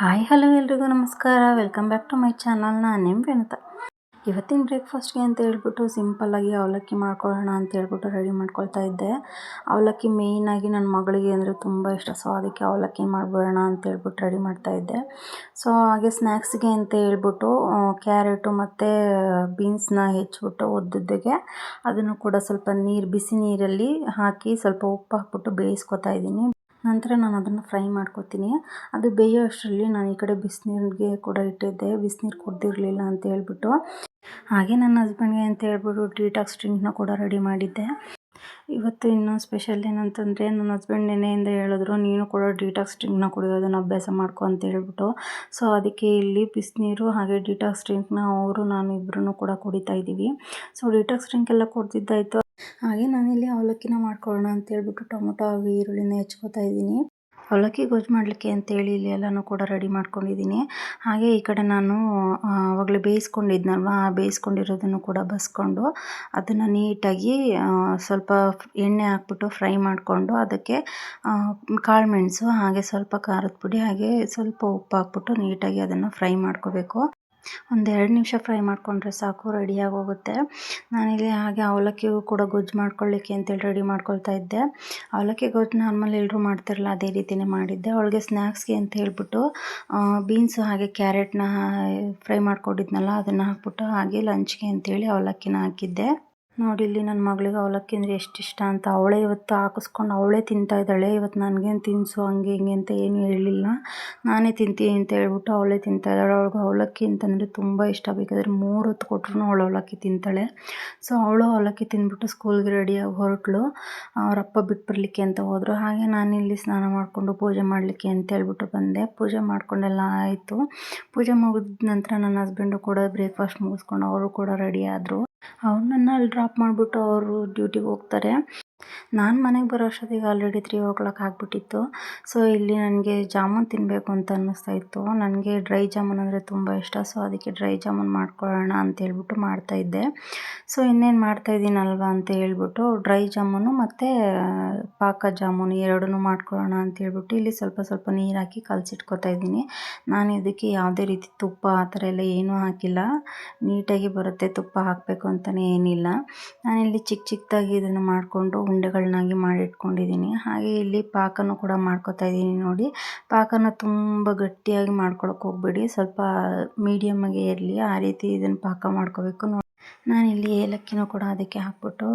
Hi, hello ಎಲ್ರಿಗೂ ನಮಸ್ಕಾರ. Welcome back to my channel ನಾನು ನಿಮ್ಮ ವಿನತ ಇವತ್ತಿನ ಬ್ರೇಕ್ಫಾಸ್ಟ್ಗೆ ಅಂತ ಹೇಳ್ಬಿಟ್ಟು ಸಿಂಪಲ್ಲಾಗಿ ಅವಲಕ್ಕಿ ಮಾಡ್ಕೊಳ್ಳೋಣ ಅಂತ ಹೇಳ್ಬಿಟ್ಟು ರೆಡಿ ಮಾಡ್ಕೊಳ್ತಾ ಇದ್ದೆ. ಅವಲಕ್ಕಿ ಮೇಯ್ನಾಗಿ ನನ್ನ ಮಗಳಿಗೆ ಅಂದರೆ ತುಂಬ ಇಷ್ಟ. ಸೊ ಅದಕ್ಕೆ ಅವಲಕ್ಕಿ ಮಾಡ್ಬಿಡೋಣ ಅಂತ ಹೇಳ್ಬಿಟ್ಟು ರೆಡಿ ಮಾಡ್ತಾ ಇದ್ದೆ. ಸೊ ಹಾಗೆ ಸ್ನ್ಯಾಕ್ಸ್ಗೆ ಅಂತ ಹೇಳ್ಬಿಟ್ಟು ಕ್ಯಾರೆಟು ಮತ್ತು ಬೀನ್ಸ್ನ ಹೆಚ್ಚಿಬಿಟ್ಟು ಒದ್ದಿದ್ದಗೆ ಅದನ್ನು ಕೂಡ ಸ್ವಲ್ಪ ನೀರು, ಬಿಸಿ ನೀರಲ್ಲಿ ಹಾಕಿ ಸ್ವಲ್ಪ ಉಪ್ಪು ಹಾಕ್ಬಿಟ್ಟು ಬೇಯಿಸ್ಕೊತಾ ಇದ್ದೀನಿ. ನಂತರ ನಾನು ಅದನ್ನು ಫ್ರೈ ಮಾಡ್ಕೊತೀನಿ. ಅದು ಬೇಯೋ ಅಷ್ಟರಲ್ಲಿ ನಾನು ಈ ಕಡೆ ಬಿಸಿನೀರಿಗೆ ಕೂಡ ಇಟ್ಟಿದ್ದೆ. ಬಿಸಿನೀರು ಕುಡ್ದಿರಲಿಲ್ಲ ಅಂತ ಹೇಳ್ಬಿಟ್ಟು. ಹಾಗೆ ನನ್ನ ಹಸ್ಬೆಂಡ್ಗೆ ಅಂತ ಹೇಳ್ಬಿಟ್ಟು ಡಿಟಾಕ್ಸ್ ಡ್ರಿಂಕ್ನ ಕೂಡ ರೆಡಿ ಮಾಡಿದ್ದೆ. ಇವತ್ತು ಇನ್ನೂ ಸ್ಪೆಷಲ್ ಏನಂತಂದರೆ ನನ್ನ ಹಸ್ಬೆಂಡ್ ನೆನೆಯಿಂದ ಹೇಳಿದ್ರು, ನೀನು ಕೂಡ ಡಿಟಾಕ್ಸ್ ಡ್ರಿಂಕ್ನ ಕುಡಿಯೋದನ್ನು ಅಭ್ಯಾಸ ಮಾಡ್ಕೊ ಅಂತ ಹೇಳ್ಬಿಟ್ಟು. ಸೊ ಅದಕ್ಕೆ ಇಲ್ಲಿ ಬಿಸಿನೀರು ಹಾಗೆ ಡಿಟಾಕ್ಸ್ ಡ್ರಿಂಕ್ನ ಅವರು ನಾನು ಇಬ್ಬರೂ ಕೂಡ ಕುಡಿತಾ ಇದ್ದೀವಿ. ಸೊ ಡಿಟಾಕ್ಸ್ ಡ್ರಿಂಕ್ ಎಲ್ಲ ಕುಡ್ದಿದ್ದಾಯಿತು. ಹಾಗೆ ನಾನಿಲ್ಲಿ ಅವಲಕ್ಕಿನ ಮಾಡ್ಕೊಳ್ಳೋಣ ಅಂತ ಹೇಳ್ಬಿಟ್ಟು ಟೊಮೊಟೊ ಹಾಗೂ ಈರುಳ್ಳಿನ ಹೆಚ್ಕೋತಾ ಇದ್ದೀನಿ. ಅವಲಕ್ಕಿ ಗೊಜ್ಜು ಮಾಡಲಿಕ್ಕೆ ಅಂತೇಳಿ ಇಲ್ಲಿ ಎಲ್ಲನೂ ಕೂಡ ರೆಡಿ ಮಾಡ್ಕೊಂಡಿದ್ದೀನಿ. ಹಾಗೆ ಈ ಕಡೆ ನಾನು ಆವಾಗಲೇ ಬೇಯಿಸ್ಕೊಂಡಿದ್ನಲ್ವ, ಆ ಬೇಯಿಸ್ಕೊಂಡಿರೋದನ್ನು ಕೂಡ ಬಸ್ಕೊಂಡು ಅದನ್ನು ನೀಟಾಗಿ ಸ್ವಲ್ಪ ಎಣ್ಣೆ ಹಾಕ್ಬಿಟ್ಟು ಫ್ರೈ ಮಾಡಿಕೊಂಡು ಅದಕ್ಕೆ ಕಾಳು ಮೆಣಸು, ಹಾಗೆ ಸ್ವಲ್ಪ ಖಾರದ ಪುಡಿ, ಹಾಗೆ ಸ್ವಲ್ಪ ಉಪ್ಪು ಹಾಕ್ಬಿಟ್ಟು ನೀಟಾಗಿ ಅದನ್ನು ಫ್ರೈ ಮಾಡ್ಕೋಬೇಕು. ಒಂದೆರಡು ನಿಮಿಷ ಫ್ರೈ ಮಾಡಿಕೊಂಡ್ರೆ ಸಾಕು ರೆಡಿಯಾಗಿ ಹೋಗುತ್ತೆ ನಾನಿಲ್ಲಿ ಹಾಗೆ ಅವಲಕ್ಕಿಗೂ ಕೂಡ ಗೊಜ್ಜು ಮಾಡ್ಕೊಳ್ಳಿಕ್ಕೆ ಅಂತೇಳಿ ರೆಡಿ ಮಾಡ್ಕೊಳ್ತಾ ಇದ್ದೆ. ಅವಲಕ್ಕಿ ಗೊಜ್ಜು ನಾರ್ಮಲ್ ಎಲ್ಲರೂ ಮಾಡ್ತಿರಲ್ಲ, ಅದೇ ರೀತಿಯೇ ಮಾಡಿದ್ದೆ. ಅವಳಿಗೆ ಸ್ನ್ಯಾಕ್ಸ್ಗೆ ಅಂತ ಹೇಳಿಬಿಟ್ಟು ಬೀನ್ಸು ಹಾಗೆ ಕ್ಯಾರೆಟ್ನ ಫ್ರೈ ಮಾಡ್ಕೊಂಡಿದ್ನಲ್ಲ, ಅದನ್ನು ಹಾಕ್ಬಿಟ್ಟು ಹಾಗೆ ಲಂಚ್ಗೆ ಅಂತೇಳಿ ಅವಲಕ್ಕಿನ ಹಾಕಿದ್ದೆ. ನೋಡಿ ಇಲ್ಲಿ ನನ್ನ ಮಗಳಿಗೆ ಅವಲಕ್ಕಿ ಅಂದರೆ ಎಷ್ಟು ಇಷ್ಟ ಅಂತ. ಅವಳೇ ಇವತ್ತು ಹಾಕಿಸ್ಕೊಂಡು ಅವಳೇ ತಿಂತಾ ಇದ್ದಾಳೆ. ಇವತ್ತು ನನಗೇನು ತಿನ್ನಿಸು ಹಂಗೆ ಹಿಂಗೆ ಅಂತ ಏನು ಹೇಳಿಲ್ಲ. ನಾನೇ ತಿಂತೀನಿ ಅಂತ ಹೇಳ್ಬಿಟ್ಟು ಅವಳೇ ತಿಂತಾ ಇದ್ದಾಳೆ. ಅವಳಿಗೆ ಅವಲಕ್ಕಿ ಅಂತಂದರೆ ತುಂಬ ಇಷ್ಟ. ಬೇಕಾದರೆ ಮೂರು ಹೊತ್ತು ಕೊಟ್ಟರು ಅವಳು ಅವಲಕ್ಕಿ ತಿಂತಾಳೆ. ಸೊ ಅವಳು ಅವಲಕ್ಕಿ ತಿಂದ್ಬಿಟ್ಟು ಸ್ಕೂಲ್ಗೆ ರೆಡಿಯಾಗಿ ಹೊರಟ್ಳು. ಅವರಪ್ಪ ಬಿಟ್ಟು ಬರಲಿಕ್ಕೆ ಅಂತ ಹೋದರು. ಹಾಗೆ ನಾನಿಲ್ಲಿ ಸ್ನಾನ ಮಾಡಿಕೊಂಡು ಪೂಜೆ ಮಾಡಲಿಕ್ಕೆ ಅಂತ ಹೇಳ್ಬಿಟ್ಟು ಬಂದೆ. ಪೂಜೆ ಮಾಡಿಕೊಂಡೆಲ್ಲ ಆಯಿತು. ಪೂಜೆ ಮುಗಿದ ನಂತರ ನನ್ನ ಹಸ್ಬೆಂಡು ಕೂಡ ಬ್ರೇಕ್ಫಾಸ್ಟ್ ಮುಗಿಸ್ಕೊಂಡು ಅವರು ಕೂಡ ರೆಡಿ ಆದರು. ಅವ್ರನ್ನ ಅಲ್ಲಿ ಡ್ರಾಪ್ ಮಾಡಿಬಿಟ್ಟು ಅವರು ಡ್ಯೂಟಿಗೆ ಹೋಗ್ತಾರೆ. ನಾನು ಮನೆಗೆ ಬರೋ ಅಷ್ಟೊತ್ತಿಗೆ ಆಲ್ರೆಡಿ ತ್ರೀ ಓ ಕ್ಲಾಕ್ ಆಗಿಬಿಟ್ಟಿತ್ತು. ಸೊ ಇಲ್ಲಿ ನನಗೆ ಜಾಮೂನ್ ತಿನ್ನಬೇಕು ಅಂತ ಅನ್ನಿಸ್ತಾ ಇತ್ತು. ನನಗೆ ಡ್ರೈ ಜಾಮೂನ್ ಅಂದರೆ ತುಂಬ ಇಷ್ಟ. ಸೊ ಅದಕ್ಕೆ ಡ್ರೈ ಜಾಮೂನ್ ಮಾಡ್ಕೊಳ್ಳೋಣ ಅಂತ ಹೇಳ್ಬಿಟ್ಟು ಮಾಡ್ತಾಯಿದ್ದೆ ಸೊ ಇನ್ನೇನು ಮಾಡ್ತಾಯಿದ್ದೀನಲ್ವ ಅಂತ ಹೇಳ್ಬಿಟ್ಟು ಡ್ರೈ ಜಾಮೂನು ಮತ್ತು ಪಾಕ ಜಾಮೂನು ಎರಡನ್ನೂ ಮಾಡ್ಕೊಳ್ಳೋಣ ಅಂತ ಹೇಳ್ಬಿಟ್ಟು ಇಲ್ಲಿ ಸ್ವಲ್ಪ ಸ್ವಲ್ಪ ನೀರು ಹಾಕಿ ಕಲಸಿಟ್ಕೊತಾ ಇದ್ದೀನಿ. ನಾನು ಇದಕ್ಕೆ ಯಾವುದೇ ರೀತಿ ತುಪ್ಪ ಆ ಥರ ಎಲ್ಲ ಏನೂ ಹಾಕಿಲ್ಲ. ನೀಟಾಗಿ ಬರುತ್ತೆ ತುಪ್ಪ ಹಾಕಬೇಕು ಅಂತಲೇ ಏನಿಲ್ಲ. ನಾನಿಲ್ಲಿ ಚಿಕ್ಕ ಚಿಕ್ಕದಾಗಿ ಇದನ್ನು ಮಾಡಿಕೊಂಡು ಉಂಡೆಗಳನ್ನಾಗಿ ಮಾಡಿಟ್ಕೊಂಡಿದ್ದೀನಿ. ಹಾಗೆ ಇಲ್ಲಿ ಪಾಕನೂ ಕೂಡ ಮಾಡ್ಕೊತಾ ಇದ್ದೀನಿ ನೋಡಿ. ಪಾಕನ ತುಂಬ ಗಟ್ಟಿಯಾಗಿ ಮಾಡ್ಕೊಳಕ್ಕೆ ಹೋಗ್ಬೇಡಿ. ಸ್ವಲ್ಪ ಮೀಡಿಯಮ್ಮಾಗೆ ಇರಲಿ. ಆ ರೀತಿ ಇದನ್ನು ಪಾಕ ಮಾಡ್ಕೋಬೇಕು. ನೋಡಿ ನಾನಿಲ್ಲಿ ಏಲಕ್ಕಿನೂ ಕೂಡ ಅದಕ್ಕೆ ಹಾಕ್ಬಿಟ್ಟು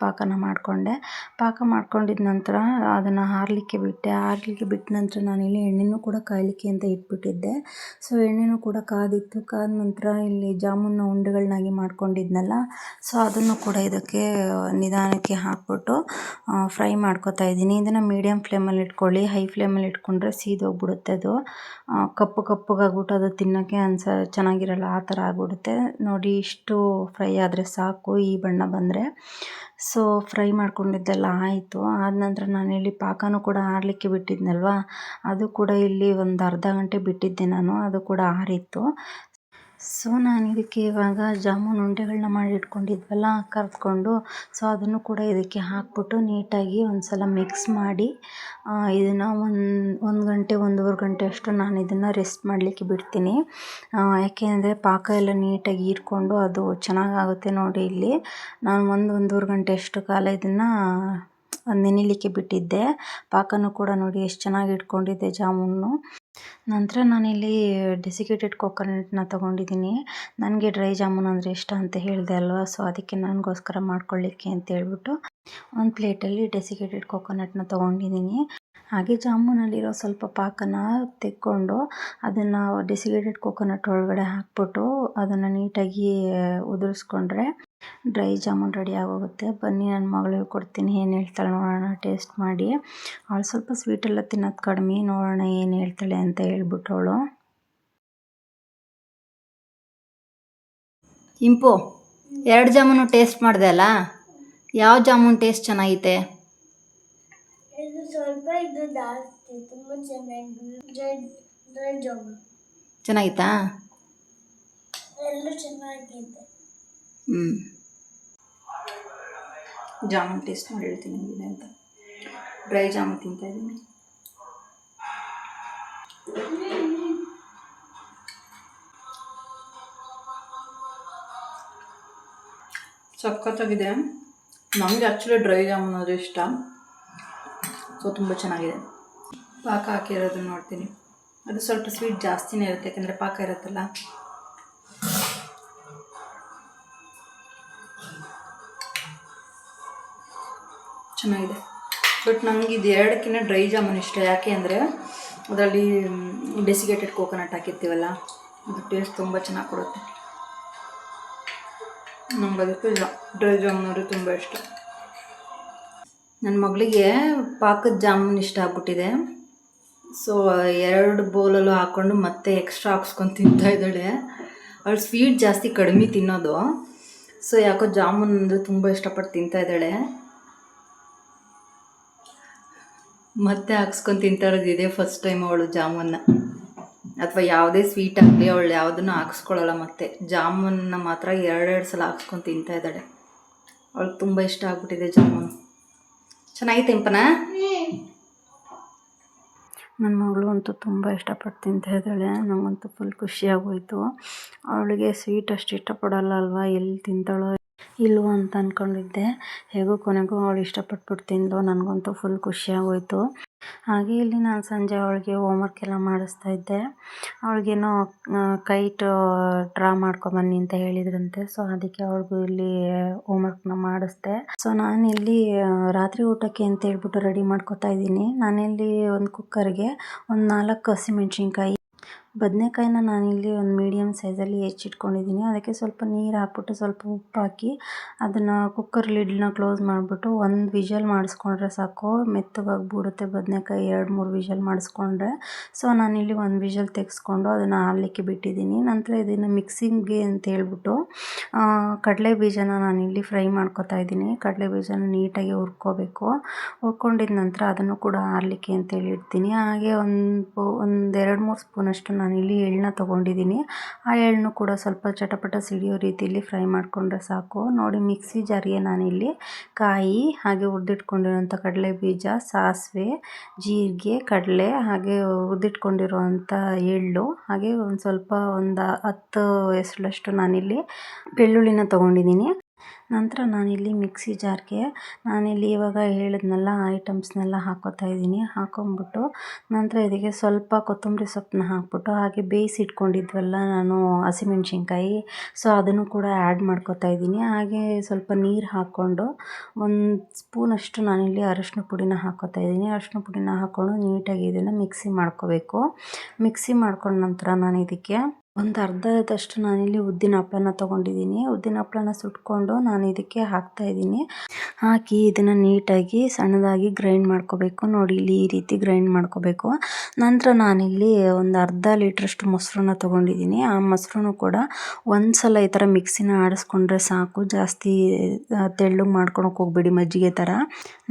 ಪಾಕನ ಮಾಡಿಕೊಂಡೆ. ಪಾಕ ಮಾಡ್ಕೊಂಡಿದ್ದ ನಂತರ ಅದನ್ನು ಹಾರಲಿಕ್ಕೆ ಬಿಟ್ಟೆ. ಆರಲಿಕ್ಕೆ ಬಿಟ್ಟ ನಂತರ ನಾನಿಲ್ಲಿ ಎಣ್ಣೆನೂ ಕೂಡ ಕಾಯಲಿಕ್ಕೆ ಅಂತ ಇಟ್ಬಿಟ್ಟಿದ್ದೆ. ಸೊ, ಎಣ್ಣೆನೂ ಕೂಡ ಕಾದಿತ್ತು. ಕಾದ ನಂತರ ಇಲ್ಲಿ ಜಾಮೂನ ಉಂಡೆಗಳನ್ನಾಗಿ ಮಾಡ್ಕೊಂಡಿದ್ನಲ್ಲ, ಸೊ ಅದನ್ನು ಕೂಡ ಇದಕ್ಕೆ ನಿಧಾನಕ್ಕೆ ಹಾಕ್ಬಿಟ್ಟು ಫ್ರೈ ಮಾಡ್ಕೊತಾ ಇದ್ದೀನಿ. ಇದನ್ನು ಮೀಡಿಯಮ್ ಫ್ಲೇಮಲ್ಲಿ ಇಟ್ಕೊಳ್ಳಿ. ಹೈ ಫ್ಲೇಮಲ್ಲಿ ಇಟ್ಕೊಂಡ್ರೆ ಸೀದೋಗ್ಬಿಡುತ್ತೆ ಅದು. ಕಪ್ಪು ಕಪ್ಪಗಾಗ್ಬಿಟ್ಟು ಅದು ತಿನ್ನೋಕ್ಕೆ ಅನ್ಸ ಚೆನ್ನಾಗಿರಲ್ಲ, ಆ ಥರ ಆಗ್ಬಿಡುತ್ತೆ. ನೋಡಿ, ಇಷ್ಟು ಫ್ರೈ ಆದರೆ ಸಾಕು, ಈ ಬಣ್ಣ ಬಂದರೆ. ಸೊ ಫ್ರೈ ಮಾಡ್ಕೊಂಡಿದ್ದೆಲ್ಲ ಆಯಿತು. ಆದ ನಂತರ ಇಲ್ಲಿ ಪಾಕನೂ ಕೂಡ ಆರಲಿಕ್ಕೆ ಬಿಟ್ಟಿದ್ನಲ್ವ? ಅದು ಕೂಡ ಇಲ್ಲಿ ಒಂದು ಅರ್ಧ ಗಂಟೆ ಬಿಟ್ಟಿದ್ದೆ ನಾನು. ಅದು ಕೂಡ ಆರಿತ್ತು. ಸೊ ನಾನು ಇದಕ್ಕೆ ಇವಾಗ ಜಾಮೂನ್ ಉಂಡೆಗಳನ್ನ ಮಾಡಿ ಇಟ್ಕೊಂಡಿದ್ವಲ್ಲ, ಕರೆದ್ಕೊಂಡು. ಸೊ ಅದನ್ನು ಕೂಡ ಇದಕ್ಕೆ ಹಾಕ್ಬಿಟ್ಟು ನೀಟಾಗಿ ಒಂದು ಸಲ ಮಿಕ್ಸ್ ಮಾಡಿ ಇದನ್ನು ಒಂದು ಒಂದು ಗಂಟೆ, ಒಂದೂವರೆ ಗಂಟೆ ಅಷ್ಟು ನಾನು ಇದನ್ನು ರೆಸ್ಟ್ ಮಾಡಲಿಕ್ಕೆ ಬಿಡ್ತೀನಿ. ಯಾಕೆಂದರೆ ಪಾಕ ಎಲ್ಲ ನೀಟಾಗಿ ಹೀರ್ಕೊಂಡು ಅದು ಚೆನ್ನಾಗಾಗುತ್ತೆ ನೋಡಿ ಇಲ್ಲಿ. ನಾನು ಒಂದು, ಒಂದೂವರೆ ಗಂಟೆ ಅಷ್ಟು ಕಾಲ ಇದನ್ನು ನೆನಿಲಿಕ್ಕೆ ಬಿಟ್ಟಿದ್ದೆ. ಪಾಕನೂ ಕೂಡ ನೋಡಿ ಎಷ್ಟು ಚೆನ್ನಾಗಿ ಇಟ್ಕೊಂಡಿದ್ದೆ ಜಾಮೂನು. ನಂತರ ನಾನಿಲ್ಲಿ ಡೆಸಿಕೇಟೆಡ್ ಕೊಕೊನಟ್ನ ತೊಗೊಂಡಿದ್ದೀನಿ. ನನಗೆ ಡ್ರೈ ಜಾಮೂನ್ ಅಂದರೆ ಇಷ್ಟ ಅಂತ ಹೇಳಿದೆ ಅಲ್ವಾ? ಸೊ ಅದಕ್ಕೆ ನನಗೋಸ್ಕರ ಮಾಡ್ಕೊಳ್ಳಿಕ್ಕೆ ಅಂತ ಹೇಳ್ಬಿಟ್ಟು ಒಂದು ಪ್ಲೇಟಲ್ಲಿ ಡೆಸಿಕೇಟೆಡ್ ಕೊಕೊನಟ್ನ ತೊಗೊಂಡಿದ್ದೀನಿ. ಹಾಗೆ ಜಾಮೂನಲ್ಲಿರೋ ಸ್ವಲ್ಪ ಪಾಕನ ತೆಕ್ಕೊಂಡು ಅದನ್ನು ಡೆಸಿಗೇಟೆಡ್ ಕೊಕೊನಟ್ ಒಳಗಡೆ ಹಾಕ್ಬಿಟ್ಟು ಅದನ್ನು ನೀಟಾಗಿ ಉದುರಿಸ್ಕೊಂಡ್ರೆ ಡ್ರೈ ಜಾಮೂನ್ ರೆಡಿ ಆಗೋಗುತ್ತೆ. ಬನ್ನಿ ನನ್ನ ಮಗಳಿಗೆ ಕೊಡ್ತೀನಿ. ಏನು ಹೇಳ್ತಾಳೆ ನೋಡೋಣ ಟೇಸ್ಟ್ ಮಾಡಿ. ಅವಳು ಸ್ವಲ್ಪ ಸ್ವೀಟೆಲ್ಲ ತಿನ್ನೋದು ಕಡಿಮೆ. ನೋಡೋಣ ಏನು ಹೇಳ್ತಾಳೆ ಅಂತ ಹೇಳ್ಬಿಟ್ಟು ಅವಳು. ಇಂಪು, ಎರಡು ಜಾಮೂನು ಟೇಸ್ಟ್ ಮಾಡಿದೆ ಅಲ್ಲ? ಯಾವ ಜಾಮೂನ್ ಟೇಸ್ಟ್ ಚೆನ್ನಾಗೈತೆ? ಸ್ವಲ್ಪ ಇದು ಜಾಸ್ತಿ ತುಂಬ ಚೆನ್ನಾಗಿ ಡ್ರೈಡ್ ಡ್ರೈ ಜಾಮ್ ಚೆನ್ನಾಗಿತ್ತಾ? ಎಲ್ಲ ಚೆನ್ನಾಗಿದೆ ಹ್ಮ್. ಜಾಮೂನ್ ಟೇಸ್ಟ್ ಮಾಡಿ ಹೇಳ್ತೀನಿ ಹೆಂಗಿದೆ ಅಂತ. ಡ್ರೈ ಜಾಮೂನ್ ತಿಂತಾ ಇದ್ದೀನಿ. ಸಖತ್ತಾಗಿದೆ. ನಮಗೆ ಆ್ಯಕ್ಚುಲಿ ಡ್ರೈ ಜಾಮೂನ್ ಆದರೆ ಇಷ್ಟ. ಸೊ ತುಂಬ ಚೆನ್ನಾಗಿದೆ. ಪಾಕ ಹಾಕಿರೋದನ್ನ ನೋಡ್ತೀನಿ. ಅದು ಸ್ವಲ್ಪ ಸ್ವೀಟ್ ಜಾಸ್ತಿನೇ ಇರುತ್ತೆ, ಯಾಕಂದರೆ ಪಾಕ ಇರುತ್ತಲ್ಲ. ಚೆನ್ನಾಗಿದೆ. ಬಟ್ ನನಗೆ ಇದು ಎರಡಕ್ಕಿಂತ ಡ್ರೈ ಜಾಮೂನ್ ಇಷ್ಟ. ಯಾಕೆ ಅಂದರೆ, ಅದರಲ್ಲಿ ಡೆಸಿಗೇಟೆಡ್ ಕೋಕೋನಟ್ ಹಾಕಿರ್ತೀವಲ್ಲ, ಅದು ಟೇಸ್ಟ್ ತುಂಬ ಚೆನ್ನಾಗಿ ಕೊಡುತ್ತೆ. ನಮ್ಗೆ ಅದಕ್ಕೆ ಡ್ರೈ ಜಾಮೂನ್ ಅಂದರೆ ತುಂಬ ಇಷ್ಟ. ನನ್ನ ಮಗಳಿಗೆ ಪಾಕದ ಜಾಮೂನ್ ಇಷ್ಟ ಆಗ್ಬಿಟ್ಟಿದೆ. ಸೊ ಎರಡು ಬೌಲಲ್ಲೂ ಹಾಕ್ಕೊಂಡು ಮತ್ತೆ ಎಕ್ಸ್ಟ್ರಾ ಹಾಕ್ಸ್ಕೊಂಡು ತಿಂತಾ ಇದ್ದಾಳೆ. ಅವಳು ಸ್ವೀಟ್ ಜಾಸ್ತಿ ಕಡಿಮೆ ತಿನ್ನೋದು. ಸೊ ಯಾಕೋ ಜಾಮೂನ್ ಅಂದರೆ ತುಂಬ ಇಷ್ಟಪಟ್ಟು ತಿಂತಾ ಇದ್ದಾಳೆ. ಮತ್ತೆ ಹಾಕ್ಸ್ಕೊಂಡು ತಿಂತಾ ಇದೇ ಫಸ್ಟ್ ಟೈಮ್ ಅವಳು ಜಾಮೂನ್ನ. ಅಥವಾ ಯಾವುದೇ ಸ್ವೀಟ್ ಆಗಲಿ ಅವಳು ಯಾವುದನ್ನು ಹಾಕ್ಸ್ಕೊಳ್ಳಲ್ಲ ಮತ್ತೆ. ಜಾಮೂನ್ನ ಮಾತ್ರ ಎರಡೆರಡು ಸಲ ಹಾಕ್ಸ್ಕೊಂಡು ತಿಂತಾ ಇದ್ದಾಳೆ. ಅವಳಿಗೆ ತುಂಬ ಇಷ್ಟ ಆಗ್ಬಿಟ್ಟಿದೆ ಜಾಮೂನು. ಚೆನ್ನಾಗಿತ್ತು ಇಂಪನ ನನ್ನ ಮಗಳು ಅಂತೂ ತುಂಬ ಇಷ್ಟಪಟ್ಟು ತಿಂತಾ ಇದ್ದಾಳೆ ನನಗಂತೂ ಫುಲ್ ಖುಷಿಯಾಗೋಯ್ತು ಅವಳಿಗೆ ಸ್ವೀಟ್ ಅಷ್ಟು ಇಷ್ಟಪಡಲ್ಲ ಅಲ್ವಾ? ಎಲ್ಲಿ ತಿಂತಾಳೋ ಇಲ್ವೋ ಅಂತ ಅಂದ್ಕೊಂಡಿದ್ದೆ ಹೇಗೋ ಕೊನೆಗೂ ಅವಳು ಇಷ್ಟಪಟ್ಬಿಟ್ಟು ತಿಂದು ನನಗಂತೂ ಫುಲ್ ಖುಷಿಯಾಗೋಯ್ತು ಹಾಗೆ ಇಲ್ಲಿ ನಾನು ಸಂಜೆ ಅವಳಿಗೆ ಹೋಮ್ವರ್ಕ್ ಎಲ್ಲ ಮಾಡಿಸ್ತಾ ಇದ್ದೆ. ಅವಳಿಗೇನೋ ಕೈಟ್ ಡ್ರಾ ಮಾಡ್ಕೊಂಬನ್ನಿ ಅಂತ ಹೇಳಿದ್ರಂತೆ. ಸೊ ಅದಕ್ಕೆ ಅವಳಿಗೂ ಇಲ್ಲಿ ಹೋಮ್ವರ್ಕ್ನ ಮಾಡಿಸ್ದೆ. ಸೊ ನಾನು ಇಲ್ಲಿ ರಾತ್ರಿ ಊಟಕ್ಕೆ ಅಂತ ಹೇಳ್ಬಿಟ್ಟು ರೆಡಿ ಮಾಡ್ಕೊತಾ ಇದ್ದೀನಿ. ನಾನಿಲ್ಲಿ ಒಂದು ಕುಕ್ಕರ್ಗೆ ಒಂದು ನಾಲ್ಕು ಹಸಿಮೆಣ್ಸಿನ್ಕಾಯಿ ಬದನೆಕಾಯಿನ ನಾನಿಲ್ಲಿ ಒಂದು ಮೀಡಿಯಮ್ ಸೈಜಲ್ಲಿ ಹೆಚ್ಚಿಟ್ಕೊಂಡಿದ್ದೀನಿ. ಅದಕ್ಕೆ ಸ್ವಲ್ಪ ನೀರು ಹಾಕ್ಬಿಟ್ಟು ಸ್ವಲ್ಪ ಉಪ್ಪು ಹಾಕಿ ಅದನ್ನು ಕುಕ್ಕರ್ ಲಿಡ್ನ ಕ್ಲೋಸ್ ಮಾಡಿಬಿಟ್ಟು ಒಂದು ವಿಷಲ್ ಮಾಡಿಸ್ಕೊಂಡ್ರೆ ಸಾಕು. ಮೆತ್ತಗಾಗ್ಬಿಡುತ್ತೆ ಬದನೆಕಾಯಿ, ಎರಡು ಮೂರು ವಿಷಲ್ ಮಾಡಿಸ್ಕೊಂಡ್ರೆ. ಸೊ ನಾನಿಲ್ಲಿ ಒಂದು ವಿಷಲ್ ತೆಗೆಸ್ಕೊಂಡು ಅದನ್ನು ಹಾರಲಿಕ್ಕೆ ಬಿಟ್ಟಿದ್ದೀನಿ. ನಂತರ ಇದನ್ನು ಮಿಕ್ಸಿಂಗ್ಗೆ ಅಂತ ಹೇಳ್ಬಿಟ್ಟು ಕಡಲೆ ಬೀಜನ ನಾನಿಲ್ಲಿ ಫ್ರೈ ಮಾಡ್ಕೊತಾ ಇದ್ದೀನಿ. ಕಡಲೆ ಬೀಜನ ನೀಟಾಗಿ ಹುರ್ಕೋಬೇಕು. ಹುರ್ಕೊಂಡಿದ ನಂತರ ಅದನ್ನು ಕೂಡ ಹಾರಲಿಕ್ಕೆ ಅಂತೇಳಿ ಇಡ್ತೀನಿ ಹಾಗೆ ಒಂದು ಒಂದೆರಡು ಮೂರು ಸ್ಪೂನಷ್ಟು ನಾನಿಲ್ಲಿ ಎಳ್ಳನ್ನ ತೊಗೊಂಡಿದ್ದೀನಿ. ಆ ಎಳ್ಳನ್ನು ಕೂಡ ಸ್ವಲ್ಪ ಚಟಪಟ ಸಿಡಿಯೋ ರೀತಿಯಲ್ಲಿ ಫ್ರೈ ಮಾಡಿಕೊಂಡ್ರೆ ಸಾಕು. ನೋಡಿ, ಮಿಕ್ಸಿ ಜಾರಿಗೆ ನಾನಿಲ್ಲಿ ಕಾಯಿ, ಹಾಗೆ ಹುರಿದಿಟ್ಕೊಂಡಿರೋಂಥ ಕಡಲೆ ಬೀಜ ಸಾಸಿವೆ, ಜೀರಿಗೆ, ಕಡಲೆ, ಹಾಗೆ ಉರಿದಿಟ್ಕೊಂಡಿರುವಂಥ ಎಳ್ಳು, ಹಾಗೆ ಒಂದು ಸ್ವಲ್ಪ ಒಂದು ಹತ್ತು ಹೆಸರಷ್ಟು ನಾನಿಲ್ಲಿ ಬೆಳ್ಳುಳ್ಳಿನ ತೊಗೊಂಡಿದ್ದೀನಿ. ನಂತರ ನಾನಿಲ್ಲಿ ಮಿಕ್ಸಿ ಜಾರ್ಗೆ, ನಾನಿಲ್ಲಿ ಇವಾಗ ಹೇಳಿದ್ನೆಲ್ಲ ಐಟಮ್ಸ್ನೆಲ್ಲ ಹಾಕೋತಾ ಇದ್ದೀನಿ. ಹಾಕೊಂಬಿಟ್ಟು ನಂತರ ಇದಕ್ಕೆ ಸ್ವಲ್ಪ ಕೊತ್ತಂಬರಿ ಸೊಪ್ಪನ್ನ ಹಾಕ್ಬಿಟ್ಟು ಹಾಗೆ ಬೇಯಿಸಿಟ್ಕೊಂಡಿದ್ವಲ್ಲ ನಾನು ಹಸಿಮೆಣ್ಸಿನ್ಕಾಯಿ. ಸೊ ಅದನ್ನು ಕೂಡ ಆ್ಯಡ್ ಮಾಡ್ಕೊತಾ ಇದ್ದೀನಿ. ಹಾಗೆ ಸ್ವಲ್ಪ ನೀರು ಹಾಕ್ಕೊಂಡು ಒಂದು ಸ್ಪೂನಷ್ಟು ನಾನಿಲ್ಲಿ ಅರಶಿನ ಪುಡಿನ ಹಾಕೋತಾ ಇದ್ದೀನಿ. ಅರಶಿನ ಪುಡಿನ ಹಾಕ್ಕೊಂಡು ನೀಟಾಗಿ ಇದನ್ನು ಮಿಕ್ಸಿ ಮಾಡ್ಕೋಬೇಕು. ಮಿಕ್ಸಿ ಮಾಡ್ಕೊಂಡ ನಂತರ ನಾನು ಇದಕ್ಕೆ ಒಂದು ಅರ್ಧದಷ್ಟು ನಾನಿಲ್ಲಿ ಉದ್ದಿನ ಹಪ್ಪಳನ ತೊಗೊಂಡಿದ್ದೀನಿ. ಉದ್ದಿನ ಹಪ್ಪಳನ ಸುಟ್ಕೊಂಡು ನಾನು ಇದಕ್ಕೆ ಹಾಕ್ತಾ ಇದ್ದೀನಿ. ಹಾಕಿ ಇದನ್ನು ನೀಟಾಗಿ ಸಣ್ಣದಾಗಿ ಗ್ರೈಂಡ್ ಮಾಡ್ಕೋಬೇಕು. ನೋಡಿ, ಇಲ್ಲಿ ಈ ರೀತಿ ಗ್ರೈಂಡ್ ಮಾಡ್ಕೋಬೇಕು. ನಂತರ ನಾನಿಲ್ಲಿ ಒಂದು ಅರ್ಧ ಲೀಟ್ರಷ್ಟು ಮೊಸರನ್ನ ತೊಗೊಂಡಿದ್ದೀನಿ. ಆ ಮೊಸರನ್ನು ಕೂಡ ಒಂದು ಸಲ ಈ ಥರ ಮಿಕ್ಸಿನ ಆಡಿಸ್ಕೊಂಡ್ರೆ ಸಾಕು. ಜಾಸ್ತಿ ತೆಳ್ಳಗೆ ಮಾಡ್ಕೊಳಕ್ಕೆ ಹೋಗ್ಬೇಡಿ ಮಜ್ಜಿಗೆ ಥರ.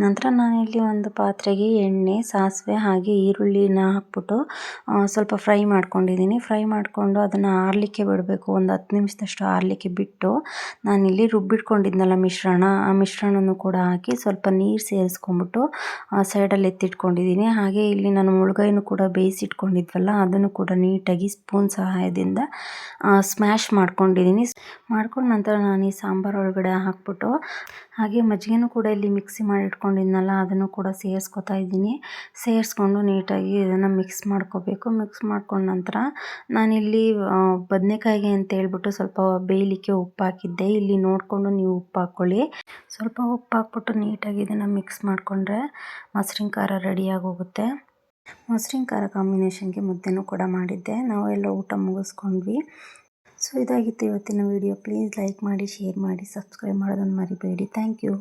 ನಂತರ ನಾನಿಲ್ಲಿ ಒಂದು ಪಾತ್ರೆಗೆ ಎಣ್ಣೆ, ಸಾಸಿವೆ ಹಾಗೆ ಈರುಳ್ಳಿನ ಹಾಕ್ಬಿಟ್ಟು ಸ್ವಲ್ಪ ಫ್ರೈ ಮಾಡ್ಕೊಂಡಿದ್ದೀನಿ. ಫ್ರೈ ಮಾಡಿಕೊಂಡು ಅದನ್ನು ಆರಲಿಕ್ಕೆ ಬಿಡಬೇಕು. ಒಂದು ಹತ್ತು ನಿಮಿಷದಷ್ಟು ಆರಲಿಕ್ಕೆ ಬಿಟ್ಟು ನಾನಿಲ್ಲಿ ರುಬ್ಬಿಟ್ಕೊಂಡಿದ್ನಲ್ಲ ಮಿಶ್ರಣ, ಆ ಮಿಶ್ರಣನೂ ಕೂಡ ಹಾಕಿ ಸ್ವಲ್ಪ ನೀರು ಸೇರಿಸ್ಕೊಂಬಿಟ್ಟು ಸೈಡಲ್ಲಿ ಎತ್ತಿಟ್ಕೊಂಡಿದ್ದೀನಿ. ಹಾಗೆ ಇಲ್ಲಿ ನಾನು ಮುಳುಗಾಯಿನೂ ಕೂಡ ಬೇಯಿಸಿಟ್ಕೊಂಡಿದ್ವಲ್ಲ, ಅದನ್ನು ಕೂಡ ನೀಟಾಗಿ ಸ್ಪೂನ್ ಸಹಾಯದಿಂದ ಸ್ಮ್ಯಾಶ್ ಮಾಡ್ಕೊಂಡಿದ್ದೀನಿ. ಮಾಡ್ಕೊಂಡ ನಂತರ ನಾನು ಈ ಸಾಂಬಾರು ಒಳಗಡೆ ಹಾಕ್ಬಿಟ್ಟು, ಹಾಗೆ ಮಜ್ಜಿಗೆನೂ ಕೂಡ ಇಲ್ಲಿ ಮಿಕ್ಸಿ ಮಾಡಿ ಇಟ್ಕೊಂಡಿದ್ನಲ್ಲ, ಅದನ್ನು ಕೂಡ ಸೇರಿಸ್ಕೊತಾ ಇದ್ದೀನಿ. ಸೇರಿಸ್ಕೊಂಡು ನೀಟಾಗಿ ಇದನ್ನು ಮಿಕ್ಸ್ ಮಾಡ್ಕೋಬೇಕು. ಮಿಕ್ಸ್ ಮಾಡ್ಕೊಂಡ ನಂತರ ನಾನಿಲ್ಲಿ ಬದನೆಕಾಯಿಗೆ ಅಂತ ಹೇಳ್ಬಿಟ್ಟು ಸ್ವಲ್ಪ ಬೇಯಲಿಕ್ಕೆ ಉಪ್ಪು ಹಾಕಿದ್ದೆ ಇಲ್ಲಿ ನೋಡಿಕೊಂಡು ನೀವು ಉಪ್ಪು ಹಾಕ್ಕೊಳ್ಳಿ. ಸ್ವಲ್ಪ ಉಪ್ಪು ಹಾಕ್ಬಿಟ್ಟು ನೀಟಾಗಿ ಇದನ್ನು ಮಿಕ್ಸ್ ಮಾಡಿಕೊಂಡ್ರೆ ಮೊಸರಿನ ಖಾರ ರೆಡಿಯಾಗಿ ಹೋಗುತ್ತೆ ಮೊಸರಿನ ಖಾರ ಕಾಂಬಿನೇಷನ್ಗೆ ಮುದ್ದೆನೂ ಕೂಡ ಮಾಡಿದ್ದೆ. ನಾವೆಲ್ಲ ಊಟ ಮುಗಿಸ್ಕೊಂಡ್ವಿ. ಸೊ ಇದಾಗಿತ್ತು ಇವತ್ತಿನ ವಿಡಿಯೋ ಪ್ಲೀಸ್ ಲೈಕ್ ಮಾಡಿ ಶೇರ್ ಮಾಡಿ ಸಬ್ಸ್ಕ್ರೈಬ್ ಮಾಡೋದನ್ನು ಮರಿಬೇಡಿ. Thank you